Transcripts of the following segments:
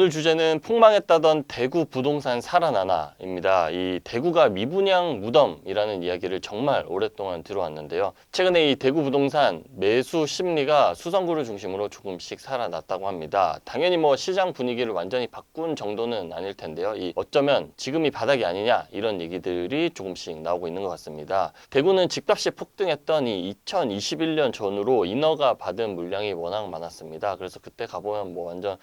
오늘 주제는 폭망했다던 대구 부동산 살아나나입니다. 이 대구가 미분양 무덤이라는 이야기를 정말 오랫동안 들어왔는데요. 최근에 이 대구 부동산 매수 심리가 수성구를 중심으로 조금씩 살아났다고 합니다. 당연히 뭐 시장 분위기를 완전히 바꾼 정도는 아닐 텐데요. 이 어쩌면 지금이 바닥이 아니냐 이런 얘기들이 조금씩 나오고 있는 것 같습니다. 대구는 집값이 폭등했던 이 2021년 전후로 인허가 받은 물량이 워낙 많았습니다. 그래서 그때 가보면 뭐 완전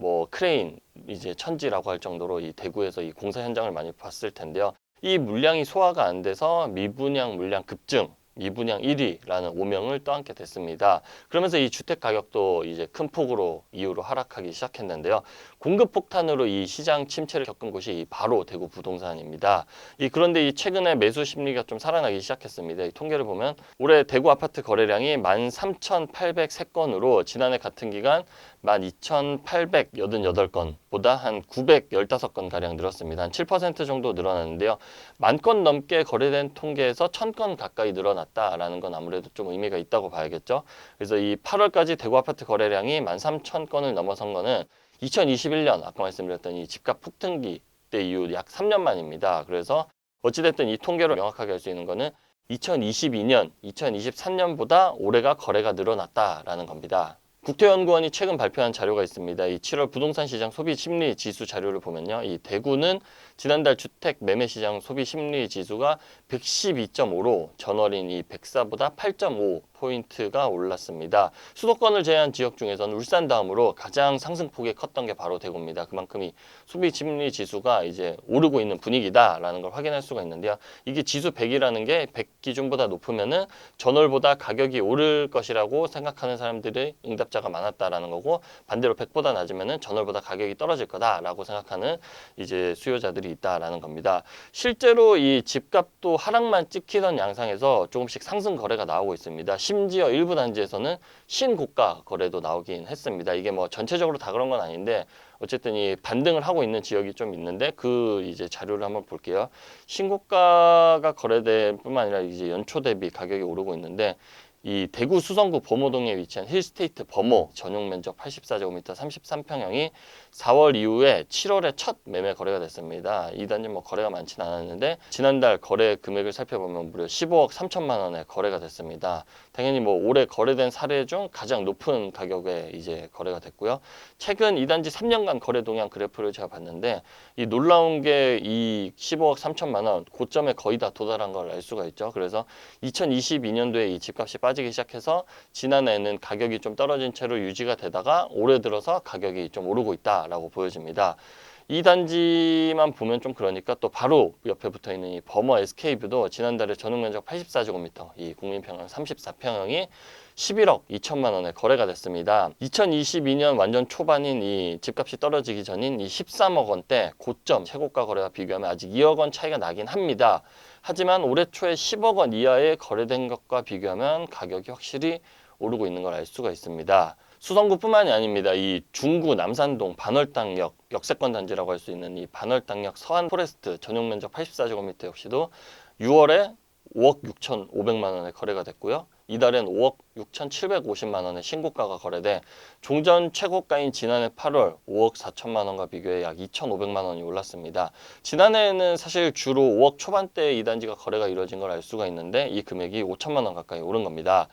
뭐 크레인 이제 천지라고 할 정도로 이 대구에서 이 공사 현장을 많이 봤을 텐데요. 이 물량이 소화가 안 돼서 미분양 물량 급증, 미분양 1위라는 오명을 떠안게 됐습니다. 그러면서 이 주택 가격도 이제 큰 폭으로 이후로 하락하기 시작했는데요. 공급 폭탄으로 이 시장 침체를 겪은 곳이 바로 대구 부동산입니다. 이 그런데 이 최근에 매수 심리가 좀 살아나기 시작했습니다. 이 통계를 보면 올해 대구 아파트 거래량이 13,803건으로 지난해 같은 기간 12,888건보다 한 915건 가량 늘었습니다. 한 7% 정도 늘어났는데요. 만 건 넘게 거래된 통계에서 1,000건 가까이 늘어났다라는 건 아무래도 좀 의미가 있다고 봐야겠죠. 그래서 이 8월까지 대구 아파트 거래량이 13,000건을 넘어선 거는 2021년 아까 말씀드렸던 이 집값 폭등기 때 이후 약 3년 만입니다. 그래서 어찌됐든 이 통계로 명확하게 할수 있는 거는 2022년, 2023년보다 올해가 거래가 늘어났다라는 겁니다. 국토연구원이 최근 발표한 자료가 있습니다. 이 7월 부동산 시장 소비 심리 지수 자료를 보면요. 이 대구는 지난달 주택 매매 시장 소비 심리 지수가 112.5로 전월인 이 104보다 8.5 포인트가 올랐습니다. 수도권을 제외한 지역 중에서는 울산 다음으로 가장 상승폭이 컸던 게 바로 대구입니다. 그만큼 이 소비 심리 지수가 이제 오르고 있는 분위기다라는 걸 확인할 수가 있는데요. 이게 지수 100이라는 게 100 기준보다 높으면은 전월보다 가격이 오를 것이라고 생각하는 사람들의 응답자가 많았다라는 거고 반대로 100보다 낮으면은 전월보다 가격이 떨어질 거다라고 생각하는 이제 수요자들이 있다라는 겁니다. 실제로 이 집값도 하락만 찍히던 양상에서 조금씩 상승 거래가 나오고 있습니다. 심지어 일부 단지에서는 신고가 거래도 나오긴 했습니다. 이게 뭐 전체적으로 다 그런 건 아닌데 어쨌든 이 반등을 하고 있는 지역이 좀 있는데 그 이제 자료를 한번 볼게요. 신고가가 거래될 뿐만 아니라 이제 연초 대비 가격이 오르고 있는데 이 대구 수성구 범호동에 위치한 힐스테이트 범호 전용 면적 84제곱미터 33평형이 4월 이후에 7월에 첫 매매 거래가 됐습니다. 이 단지 뭐 거래가 많지는 않았는데 지난달 거래 금액을 살펴보면 무려 15억 3천만 원에 거래가 됐습니다. 당연히 뭐 올해 거래된 사례 중 가장 높은 가격에 이제 거래가 됐고요. 최근 이 단지 3년간 거래 동향 그래프를 제가 봤는데 이 놀라운 게 이 15억 3천만 원 고점에 거의 다 도달한 걸 알 수가 있죠. 그래서 2022년도에 이 집값이 빠 지기 시작해서 지난해에는 가격이 좀 떨어진 채로 유지가 되다가 올해 들어서 가격이 좀 오르고 있다라고 보여집니다. 이 단지만 보면 좀 그러니까 또 바로 옆에 붙어 있는 이 버머 SK뷰도 지난달에 전용 면적 84제곱미터, 이 국민평형 34평형이 11억 2천만 원에 거래가 됐습니다. 2022년 완전 초반인 이 집값이 떨어지기 전인 이 13억 원대 고점 최고가 거래와 비교하면 아직 2억 원 차이가 나긴 합니다. 하지만 올해 초에 10억 원 이하에 거래된 것과 비교하면 가격이 확실히 오르고 있는 걸 알 수가 있습니다. 수성구뿐만이 아닙니다. 이 중구 남산동 반월당역 역세권 단지라고 할 수 있는 이 반월당역 서한 포레스트 전용 면적 84제곱미터 역시도 6월에 5억 6,500만 원에 거래가 됐고요. 이달엔 5억 6,750만 원의 신고가가 거래돼 종전 최고가인 지난해 8월 5억 4천만 원과 비교해 약 2,500만 원이 올랐습니다. 지난해에는 사실 주로 5억 초반대에 이 단지가 거래가 이루어진 걸 알 수가 있는데 이 금액이 5천만 원 가까이 오른 겁니다.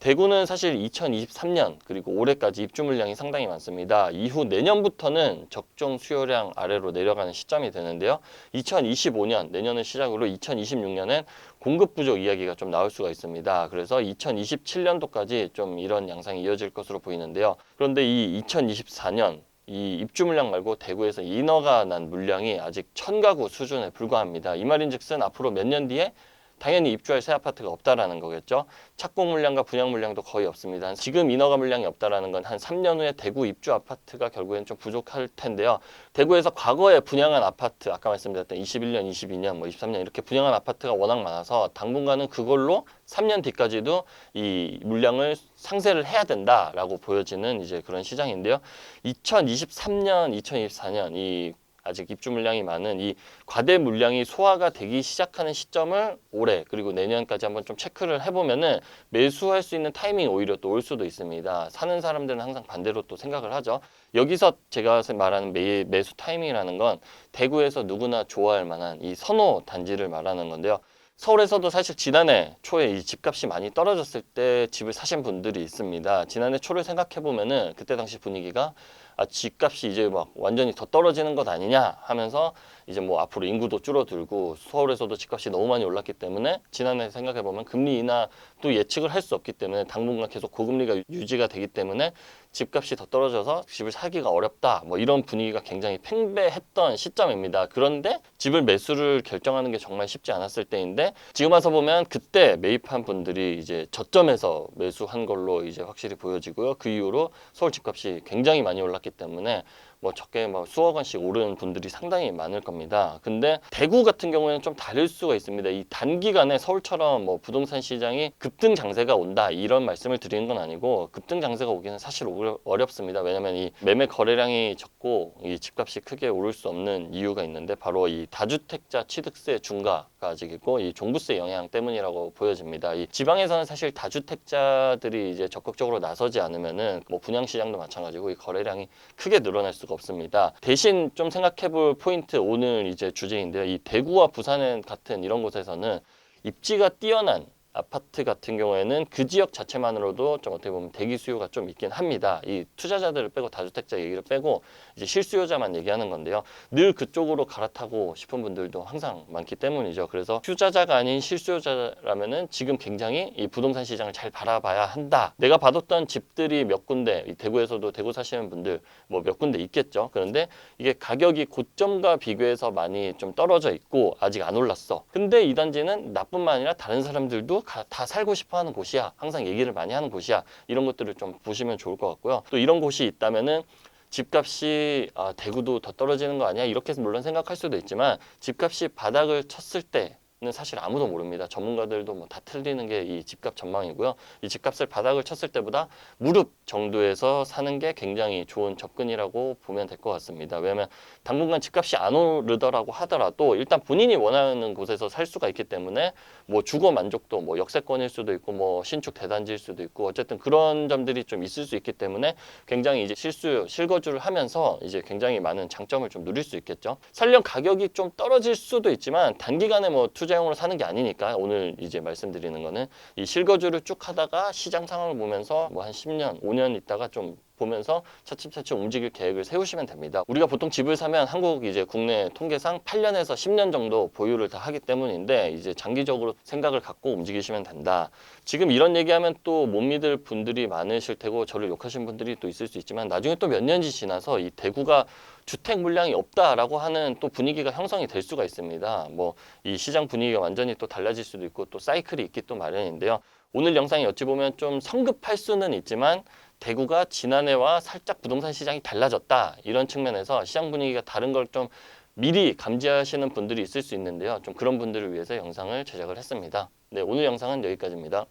대구는 사실 2023년 그리고 올해까지 입주 물량이 상당히 많습니다. 이후 내년부터는 적정 수요량 아래로 내려가는 시점이 되는데요. 2025년 내년을 시작으로 2026년엔 공급 부족 이야기가 좀 나올 수가 있습니다. 그래서 2027년도까지 좀 이런 양상이 이어질 것으로 보이는데요. 그런데 이 2024년 이 입주 물량 말고 대구에서 인허가 난 물량이 아직 천 가구 수준에 불과합니다. 이 말인즉슨 앞으로 몇 년 뒤에 당연히 입주할 새 아파트가 없다라는 거겠죠. 착공 물량과 분양 물량도 거의 없습니다. 지금 인허가 물량이 없다라는 건 한 3년 후에 대구 입주 아파트가 결국엔 좀 부족할 텐데요. 대구에서 과거에 분양한 아파트, 아까 말씀드렸던 21년, 22년, 뭐 23년 이렇게 분양한 아파트가 워낙 많아서 당분간은 그걸로 3년 뒤까지도 이 물량을 상세를 해야 된다라고 보여지는 이제 그런 시장인데요. 2023년, 2024년 이 아직 입주 물량이 많은 이 과대 물량이 소화가 되기 시작하는 시점을 올해 그리고 내년까지 한번 좀 체크를 해보면은 매수할 수 있는 타이밍이 오히려 또 올 수도 있습니다. 사는 사람들은 항상 반대로 또 생각을 하죠. 여기서 제가 말하는 매, 매수 타이밍이라는 건 대구에서 누구나 좋아할 만한 이 선호 단지를 말하는 건데요. 서울에서도 사실 지난해 초에 이 집값이 많이 떨어졌을 때 집을 사신 분들이 있습니다. 지난해 초를 생각해 보면은 그때 당시 분위기가 아, 집값이 이제 막 완전히 더 떨어지는 것 아니냐 하면서 이제 뭐 앞으로 인구도 줄어들고 서울에서도 집값이 너무 많이 올랐기 때문에 지난해 생각해 보면 금리 인하도 예측을 할 수 없기 때문에 당분간 계속 고금리가 유지가 되기 때문에 집값이 더 떨어져서 집을 사기가 어렵다. 뭐 이런 분위기가 굉장히 팽배했던 시점입니다. 그런데 집을 매수를 결정하는 게 정말 쉽지 않았을 때인데 지금 와서 보면 그때 매입한 분들이 이제 저점에서 매수한 걸로 이제 확실히 보여지고요. 그 이후로 서울 집값이 굉장히 많이 올랐기 때문에 뭐 적게 뭐 수억 원씩 오르는 분들이 상당히 많을 겁니다. 근데 대구 같은 경우에는 좀 다를 수가 있습니다. 이 단기간에 서울처럼 뭐 부동산 시장이 급등 장세가 온다 이런 말씀을 드리는 건 아니고 급등 장세가 오기는 사실 어렵습니다. 왜냐하면 이 매매 거래량이 적고 이 집값이 크게 오를 수 없는 이유가 있는데 바로 이 다주택자 취득세 중과가 아직 있고 이 종부세 영향 때문이라고 보여집니다. 이 지방에서는 사실 다주택자들이 이제 적극적으로 나서지 않으면은 뭐 분양 시장도 마찬가지고 이 거래량이 크게 늘어날 수가 없습니다. 대신 좀 생각해 볼 포인트 오늘 이제 주제인데요. 이 대구와 부산 같은 이런 곳에서는 입지가 뛰어난 아파트 같은 경우에는 그 지역 자체만으로도 좀 어떻게 보면 대기 수요가 좀 있긴 합니다. 이 투자자들을 빼고 다주택자 얘기를 빼고 이제 실수요자만 얘기하는 건데요. 늘 그쪽으로 갈아타고 싶은 분들도 항상 많기 때문이죠. 그래서 투자자가 아닌 실수요자라면은 지금 굉장히 이 부동산 시장을 잘 바라봐야 한다. 내가 받았던 집들이 몇 군데, 이 대구에서도 대구 사시는 분들 뭐 몇 군데 있겠죠. 그런데 이게 가격이 고점과 비교해서 많이 좀 떨어져 있고 아직 안 올랐어. 근데 이 단지는 나뿐만 아니라 다른 사람들도 가- 다 살고 싶어 하는 곳이야. 항상 얘기를 많이 하는 곳이야. 이런 것들을 좀 보시면 좋을 것 같고요. 또 이런 곳이 있다면은 집값이 아, 대구도 더 떨어지는 거 아니야? 이렇게 물론 생각할 수도 있지만 집값이 바닥을 쳤을 때 는 사실 아무도 모릅니다. 전문가들도 뭐 다 틀리는 게 이 집값 전망이고요. 이 집값을 바닥을 쳤을 때보다 무릎 정도에서 사는 게 굉장히 좋은 접근이라고 보면 될 것 같습니다. 왜냐하면 당분간 집값이 안 오르더라고 하더라도 일단 본인이 원하는 곳에서 살 수가 있기 때문에 뭐 주거 만족도 뭐 역세권일 수도 있고 뭐 신축 대단지일 수도 있고 어쨌든 그런 점들이 좀 있을 수 있기 때문에 굉장히 이제 실수 실거주를 하면서 이제 굉장히 많은 장점을 좀 누릴 수 있겠죠. 살려 가격이 좀 떨어질 수도 있지만 단기간에 뭐 투자 용으로 사는 게 아니니까 오늘 이제 말씀드리는 거는 이 실거주를 쭉 하다가 시장 상황을 보면서 뭐 한 10년, 5년 있다가 좀 보면서 차츰차츰 움직일 계획을 세우시면 됩니다. 우리가 보통 집을 사면 한국 이제 국내 통계상 8년에서 10년 정도 보유를 다 하기 때문인데 이제 장기적으로 생각을 갖고 움직이시면 된다. 지금 이런 얘기하면 또 못 믿을 분들이 많으실 테고 저를 욕하신 분들이 또 있을 수 있지만 나중에 또 몇 년이 지나서 이 대구가 주택 물량이 없다라고 하는 또 분위기가 형성이 될 수가 있습니다. 뭐 이 시장 분위기가 완전히 또 달라질 수도 있고 또 사이클이 있기 또 마련인데요. 오늘 영상이 어찌 보면 좀 성급할 수는 있지만 대구가 지난해와 살짝 부동산 시장이 달라졌다 이런 측면에서 시장 분위기가 다른 걸 좀 미리 감지하시는 분들이 있을 수 있는데요. 좀 그런 분들을 위해서 영상을 제작을 했습니다. 네, 오늘 영상은 여기까지입니다.